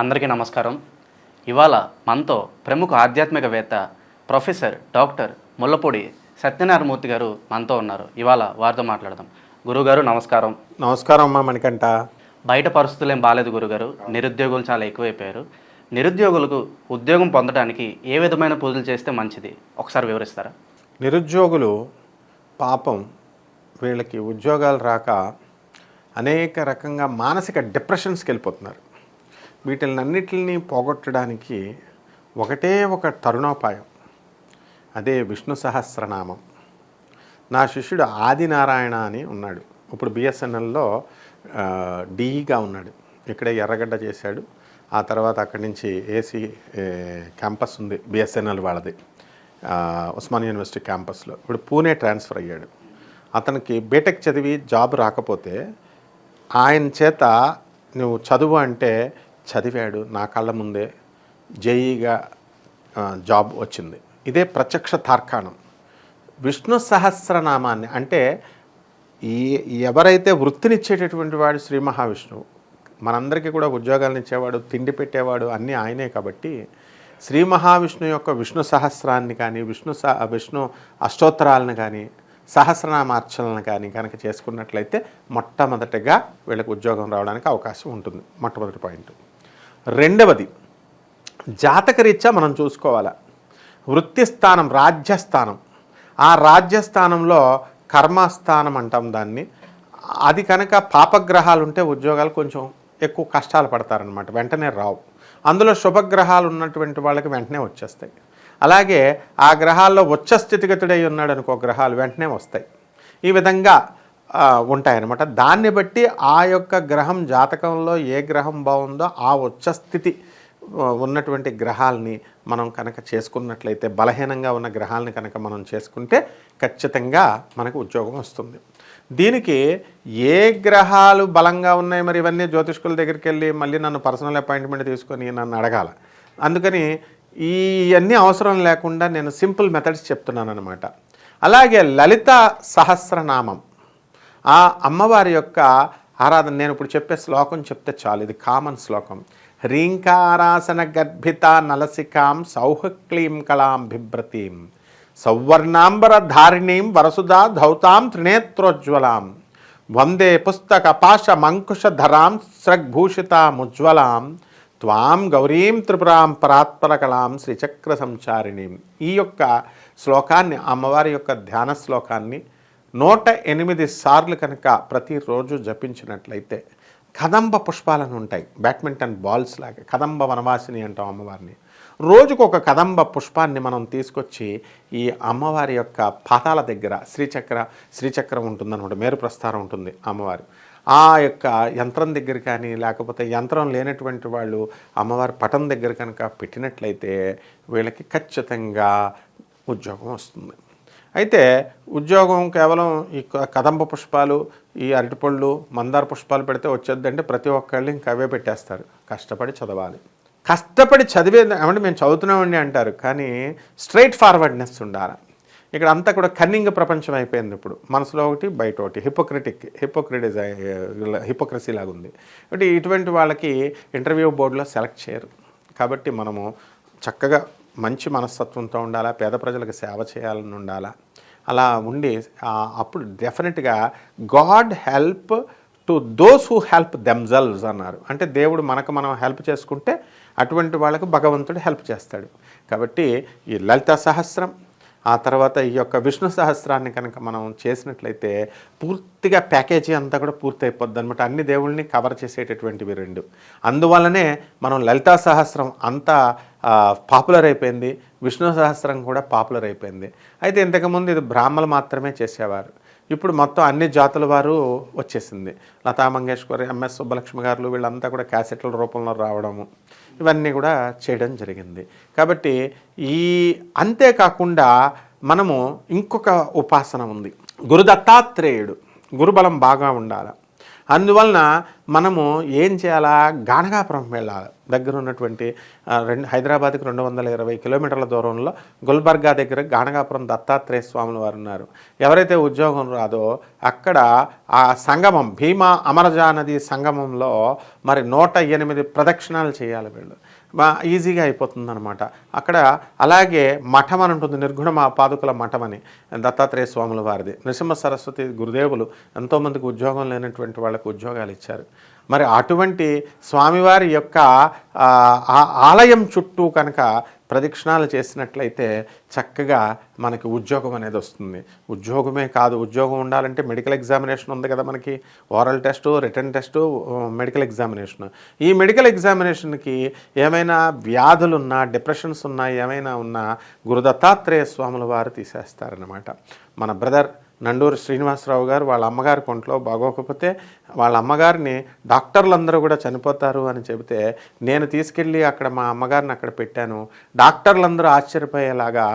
అందరికీ నమస్కారం. ఇవాళ మనతో ప్రముఖ ఆధ్యాత్మికవేత్త ప్రొఫెసర్ డాక్టర్ ముల్లపూడి సత్యనారాయణమూర్తి గారు మనతో ఉన్నారు. ఇవాళ వారితో మాట్లాడదాం. గురుగారు నమస్కారం. నమస్కారం అమ్మా మణికంఠ. బయట పరిస్థితులు ఏం బాగాలేదు గురుగారు. నిరుద్యోగులు చాలా ఎక్కువైపోయారు. నిరుద్యోగులకు ఉద్యోగం పొందడానికి ఏ విధమైన పూజలు చేస్తే మంచిది? ఒకసారి వివరిస్తారా? నిరుద్యోగులు పాపం వీళ్ళకి ఉద్యోగాలు రాక అనేక రకంగా మానసిక డిప్రెషన్స్కి వెళ్ళిపోతున్నారు. వీటిలన్నిటిని పోగొట్టడానికి ఒకటే ఒక తరుణోపాయం. అదే విష్ణు సహస్రనామం. నా శిష్యుడు ఆదినారాయణ అని ఉన్నాడు. ఇప్పుడు బిఎస్ఎన్ఎల్లో డిఈగా ఉన్నాడు. ఇక్కడే ఎర్రగడ్డ చేశాడు. ఆ తర్వాత అక్కడి నుంచి ఏసీ క్యాంపస్ ఉంది బిఎస్ఎన్ఎల్ వాళ్ళది. ఉస్మాన్ ఉస్మానియా యూనివర్సిటీ క్యాంపస్లో. ఇప్పుడు పూణే ట్రాన్స్ఫర్ అయ్యాడు. అతనికి బీటెక్ చదివి జాబ్ రాకపోతే ఆయన చేత నువ్వు చదువు అంటే చదివాడు నా కళ్ళ ముందే జేఈగా జాబ్ వచ్చింది. ఇదే ప్రత్యక్ష తార్కాణం. విష్ణు సహస్రనామాన్ని అంటే ఈ ఎవరైతే వృత్తినిచ్చేటటువంటి వాడు శ్రీ మహావిష్ణువు మనందరికీ కూడా ఉద్యోగాలను ఇచ్చేవాడు తిండి పెట్టేవాడు అన్నీ ఆయనే కాబట్టి శ్రీ మహావిష్ణు యొక్క విష్ణు సహస్రాన్ని కానీ విష్ణు స విష్ణు అష్టోత్తరాలను కానీ సహస్రనామార్చనలను కానీ కనుక చేసుకున్నట్లయితే మొట్టమొదటిగా వీళ్ళకి ఉద్యోగం రావడానికి అవకాశం ఉంటుంది. మొట్టమొదటి పాయింట్. రెండవది జాతకరీత్యా మనం చూసుకోవాలి. వృత్తిస్థానం రాజ్యస్థానం. ఆ రాజ్యస్థానంలో కర్మస్థానం అంటాం దాన్ని. అది కనుక పాపగ్రహాలు ఉంటే ఉద్యోగాలు కొంచెం ఎక్కువ కష్టాలు పడతారనమాట వెంటనే రావు. అందులో శుభగ్రహాలు ఉన్నటువంటి వాళ్ళకి వెంటనే వచ్చేస్తాయి. అలాగే ఆ గ్రహాల్లో ఉచ్చ స్థితిగతుడై ఉన్నాడు అనుకో గ్రహాలు వెంటనే వస్తాయి. ఈ విధంగా ఉంటాయన్నమాట. దాన్ని బట్టి ఆ యొక్క గ్రహం జాతకంలో ఏ గ్రహం బాగుందో ఆ ఉచ్చ స్థితి ఉన్నటువంటి గ్రహాలని మనం కనుక చేసుకున్నట్లయితే బలహీనంగా ఉన్న గ్రహాలని కనుక మనం చేసుకుంటే ఖచ్చితంగా మనకు ఉద్యోగం వస్తుంది. దీనికి ఏ గ్రహాలు బలంగా ఉన్నాయి మరి ఇవన్నీ జ్యోతిష్కుల దగ్గరికి వెళ్ళి మళ్ళీ నన్ను పర్సనల్ అపాయింట్మెంట్ తీసుకొని నన్ను అడగాల. అందుకని ఇవన్నీ అవసరం లేకుండా నేను సింపుల్ మెథడ్స్ చెప్తున్నాను అనమాట అలాగే లలిత సహస్రనామం. ఆ అమ్మవారి యొక్క ఆరాధన నేను ఇప్పుడు చెప్పే శ్లోకం చెప్తే చాలు. ఇది కామన్ శ్లోకం. హ్రీంకారాసన గర్భిత నలసికాం సౌహక్లీం కళాం బిభ్రతీం సౌవర్ణాంబర ధారిణీం వరసుదా ధౌతాం త్రినేత్రోజ్వలాం వందే పుస్తక పాశ మంకుశధరాం త్వాం గౌరీం త్రిపురాం పరాత్పరకళాం శ్రీచక్ర సంచారిణీం. ఈ యొక్క శ్లోకాన్ని అమ్మవారి యొక్క ధ్యాన శ్లోకాన్ని నూట ఎనిమిది సార్లు కనుక ప్రతిరోజు జపించినట్లయితే కదంబ పుష్పాలను ఉంటాయి బ్యాడ్మింటన్ బాల్స్ లాగా. కదంబ వనవాసిని అంటాం అమ్మవారిని. రోజుకు ఒక కదంబ పుష్పాన్ని మనం తీసుకొచ్చి ఈ అమ్మవారి యొక్క పాదాల దగ్గర శ్రీచక్ర శ్రీచక్రం ఉంటుందన్నమాట మేరు ప్రస్థానం ఉంటుంది అమ్మవారి. ఆ యొక్క యంత్రం దగ్గర కానీ లేకపోతే యంత్రం లేనటువంటి వాళ్ళు అమ్మవారి పటం దగ్గర కనుక పెట్టినట్లయితే వీళ్ళకి ఖచ్చితంగా ఉద్యోగం వస్తుంది. అయితే ఉద్యోగం కేవలం ఈ క- కదంబ పుష్పాలు ఈ అరటిపళ్ళు మందార పుష్పాలు పెడితే వచ్చేద్దంటే ప్రతి ఒక్కళ్ళు ఇంక అవే పెట్టేస్తారు. కష్టపడి చదవాలి. కష్టపడి చదివే ఏమంటే మేము చదువుతున్నామండి అంటారు కానీ స్ట్రైట్ ఫార్వర్డ్నెస్ ఉండాలి. ఇక్కడ అంతా కూడా కన్నింగ్ ప్రపంచం అయిపోయింది ఇప్పుడు. మనసులో ఒకటి బయట ఒకటి. హిపోక్రటిక్ హిపోక్రిటిజ్ హిపోక్రసీ లాగా ఉంది. కాబట్టి ఇటువంటి వాళ్ళకి ఇంటర్వ్యూ బోర్డులో సెలెక్ట్ చేయరు. కాబట్టి మనము చక్కగా మంచి మనస్తత్వంతో ఉండాలా పేద ప్రజలకు సేవ చేయాలని ఉండాలా అలా ఉండి అప్పుడు డెఫినెట్గా God help to those who help themselves అన్నారు. అంటే దేవుడు మనకు మనం హెల్ప్ చేసుకుంటే అటువంటి వాళ్ళకు భగవంతుడు హెల్ప్ చేస్తాడు. కాబట్టి ఈ లలిత సహస్రం ఆ తర్వాత ఈ యొక్క విష్ణు సహస్రాన్ని కనుక మనం చేసినట్లయితే పూర్తిగా ప్యాకేజీ అంతా కూడా పూర్తి అయిపోద్ది అనమాట అన్ని దేవుళ్ళని కవర్ చేసేటటువంటివి రెండు. అందువల్లనే మనం లలితా సహస్రం అంతా పాపులర్ అయిపోయింది. విష్ణు సహస్రం కూడా పాపులర్ అయిపోయింది. అయితే ఇంతకుముందు ఇది బ్రాహ్మలు మాత్రమే చేసేవారు. ఇప్పుడు మొత్తం అన్ని జాతుల వారు వచ్చేసింది. లతా మంగేష్కర్ ఎంఎస్ సుబ్బలక్ష్మి గారు వీళ్ళంతా కూడా క్యాసెట్ల రూపంలో రావడము ఇవన్నీ కూడా చేయడం జరిగింది. కాబట్టి ఈ అంతేకాకుండా మనము ఇంకొక ఉపాసన ఉంది. గురు దత్తాత్రేయుడు గురుబలం బాగా ఉండాలి. అందువలన మనము ఏం చేయాలా? గానగాపురం వెళ్ళాలి. దగ్గర ఉన్నటువంటి రెండు హైదరాబాద్కి రెండు వందల ఇరవై కిలోమీటర్ల దూరంలో గుల్బర్గా దగ్గర గానగాపురం దత్తాత్రేయ స్వాములు వారు ఉన్నారు. ఎవరైతే ఉద్యోగం రాదో అక్కడ ఆ సంగమం భీమా అమరజా నది సంగమంలో మరి నూట ఎనిమిది ప్రదక్షిణాలు చేయాలి వీళ్ళు. ఈజీగా అయిపోతుంది అనమాట అక్కడ అలాగే మఠం అని ఉంటుంది నిర్గుణ మా పాదుకుల మఠం అని దత్తాత్రేయ స్వాముల వారిది. నృసింహ సరస్వతి గురుదేవులు ఎంతోమందికి ఉద్యోగం లేనటువంటి వాళ్ళకు ఉద్యోగాలు ఇచ్చారు. మరి అటువంటి స్వామివారి యొక్క ఆ, ఆలయం చుట్టూ కనుక ప్రదక్షిణాలు చేసినట్లయితే చక్కగా మనకి ఉద్యోగం అనేది వస్తుంది. ఉద్యోగమే కాదు ఉద్యోగం ఉండాలంటే మెడికల్ ఎగ్జామినేషన్ ఉంది కదా మనకి. Oral test written test medical examination. ఈ మెడికల్ ఎగ్జామినేషన్కి ఏమైనా వ్యాధులున్నా డిప్రెషన్స్ ఉన్నా ఏమైనా ఉన్నా గురుదత్తాత్రేయ స్వాముల వారు తీసేస్తారనమాట మన బ్రదర్ నండూరు శ్రీనివాసరావు గారు వాళ్ళ అమ్మగారి కొంట్లో బాగోకపోతే వాళ్ళ అమ్మగారిని డాక్టర్లందరూ కూడా చనిపోతారు అని చెబితే నేను తీసుకెళ్ళి అక్కడ మా అమ్మగారిని అక్కడ పెట్టాను. డాక్టర్లందరూ ఆశ్చర్యపోయేలాగా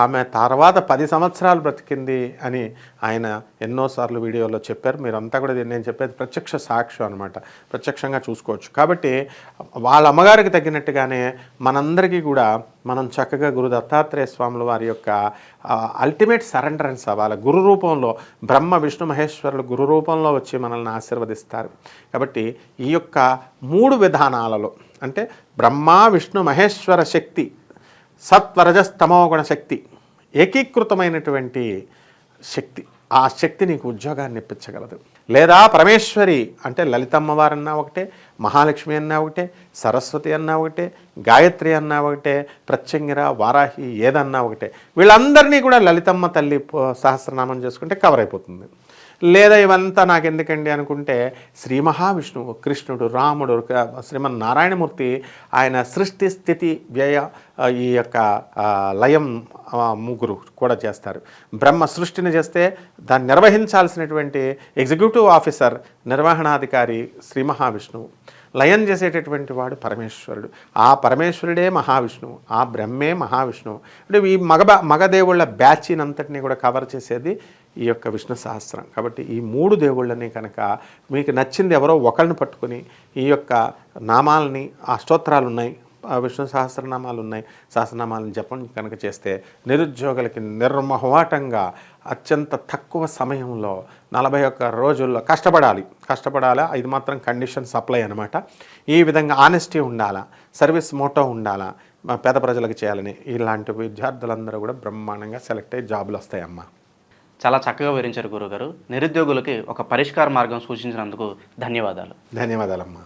ఆమె తర్వాత పది సంవత్సరాలు బ్రతికింది అని ఆయన ఎన్నోసార్లు వీడియోలో చెప్పారు. మీరంతా కూడా నేను చెప్పేది ప్రత్యక్ష సాక్ష్యం అనమాట ప్రత్యక్షంగా చూసుకోవచ్చు. కాబట్టి వాళ్ళ అమ్మగారికి తగ్గినట్టుగానే మనందరికీ కూడా మనం చక్కగా గురు దత్తాత్రేయ స్వాముల వారి యొక్క అల్టిమేట్ సరెండరెన్స్ అవ్వాలి గురు రూపంలో బ్రహ్మ విష్ణు మహేశ్వరులు గురు రూపంలో వచ్చి మనల్ని ఆశీర్వదిస్తారు. కాబట్టి ఈ యొక్క మూడు విధానాలలో అంటే బ్రహ్మ విష్ణు మహేశ్వర శక్తి సత్వరజస్తమోగుణ శక్తి ఏకీకృతమైనటువంటి శక్తి ఆ శక్తి నీకు ఉద్యోగాన్ని ఇప్పించగలదు. లేదా పరమేశ్వరి అంటే లలితమ్మవారన్నా ఒకటే మహాలక్ష్మి అన్నా ఒకటే సరస్వతి అన్నా ఒకటే గాయత్రి అన్నా ఒకటే ప్రత్యంగిర వారాహి ఏదన్నా ఒకటే వీళ్ళందరినీ కూడా లలితమ్మ తల్లి సహస్రనామం చేసుకుంటే కవర్ అయిపోతుంది. లేదా ఇవంతా నాకు ఎందుకండి అనుకుంటే శ్రీ మహావిష్ణువు కృష్ణుడు రాముడు శ్రీమన్నారాయణమూర్తి నారాయణమూర్తి ఆయన సృష్టి స్థితి వ్యయ ఈ యొక్క లయం ముగ్గురు కూడా చేస్తారు. బ్రహ్మ సృష్టిని చేస్తే దాన్ని నిర్వహించాల్సినటువంటి ఎగ్జిక్యూటివ్ ఆఫీసర్ నిర్వహణాధికారి శ్రీ మహావిష్ణువు. లయం చేసేటటువంటి వాడు పరమేశ్వరుడు. ఆ పరమేశ్వరుడే మహావిష్ణువు ఆ బ్రహ్మే మహావిష్ణువు. అంటే ఈ మగ మగదేవుళ్ళ బ్యాచీనంతటిని కూడా కవర్ చేసేది ఈ యొక్క విష్ణు సహస్రం. కాబట్టి ఈ మూడు దేవుళ్ళని కనుక మీకు నచ్చింది ఎవరో ఒకరిని పట్టుకొని ఈ యొక్క నామాలని ఆ స్తోత్రాలు ఉన్నాయి విష్ణు సహస్రనామాలు ఉన్నాయి. సహస్రనామాలను జపం కనుక చేస్తే నిరుద్యోగులకి నిర్మహమాటంగా అత్యంత తక్కువ సమయంలో నలభై ఒక్క రోజుల్లో కష్టపడాలి. కష్టపడాలా? ఇది మాత్రం కండిషన్ సప్లై అనమాట ఈ విధంగా ఆనెస్టీ ఉండాలా? సర్వీస్ మోటో ఉండాలా? పేద ప్రజలకు చేయాలని ఇలాంటి విద్యార్థులందరూ కూడా బ్రహ్మాండంగా సెలెక్ట్ అయ్యి జాబులు వస్తాయమ్మా. చాలా చక్కగా వివరించారు గురుగారు. నిరుద్యోగులకి ఒక పరిష్కార మార్గం సూచించినందుకు ధన్యవాదాలు. ధన్యవాదాలమ్మా.